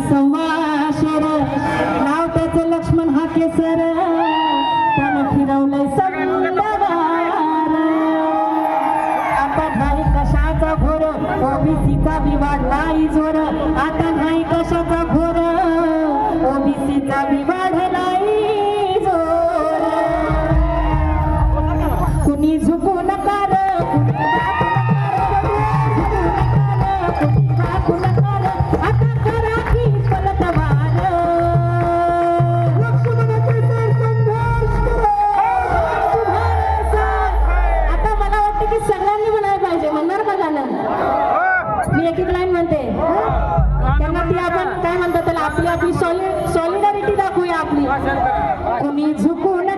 संवाशेर. नाव त्याचं लक्ष्मण हा केसर. त्यानं फिरवलंय सगळं आता नाही कशाचा घोर ओबीसीचा विवाद नाही जोर. आता नाही कशा मी एक एक लाईन म्हणते. त्यांना ती आपण काय म्हणतात त्याला? आपली आपली सॉलिड सॉलिडारिटी दाखवूया आपली. कुणी झुकू नका रे